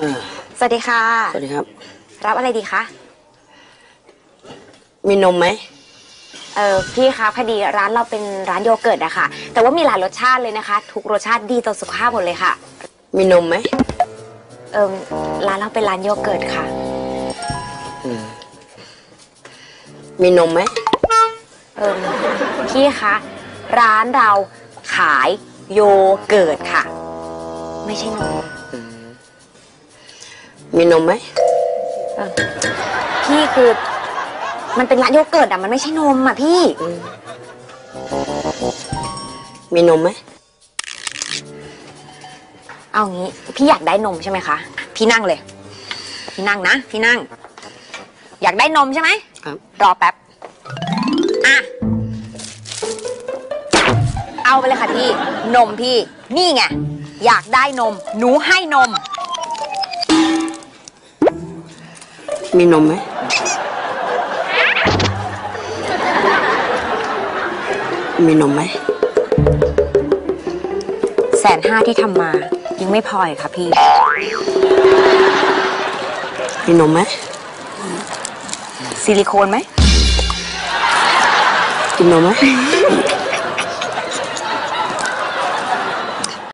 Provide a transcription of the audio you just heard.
เออสวัสดีค่ะ สวัสดีครับ รับอะไรดีคะมีนมไหมเออพี่คะพอดีร้านเราเป็นร้านโยเกิร์ตอะค่ะ แต่ว่ามีหลายรสชาติเลยนะคะ ทุกรสชาติดีต่อสุขภาพหมดเลยค่ะ มีนมไหมเออร้านเราเป็นร้านโยเกิร์ตค่ะอืมมีนมไหมเออพี่คะร้านเราขายโยเกิร์ตค่ะ ไม่ใช่นมมี นมไหมเออพี่คือ มันเป็นร้านโยเกิร์ตอะมันไม่ใช่นมอะพี่ มีนมไหม เอางี้ พี่อยากได้นมใช่ไหมคะ พี่นั่งเลย พี่นั่งนะ พี่นั่ง อยากได้นมใช่ไหมครับ รอแป๊บ อะ เอาไปเลยค่ะพี่ นมพี่ นี่ไง อยากได้นม หนูให้นม มีนมไหมมีนมไหมแสนห้าที่ทำมา ยังไม่พออีกค่ะพี่ มีนมไหมซิลิโคนไหมกินนมไหม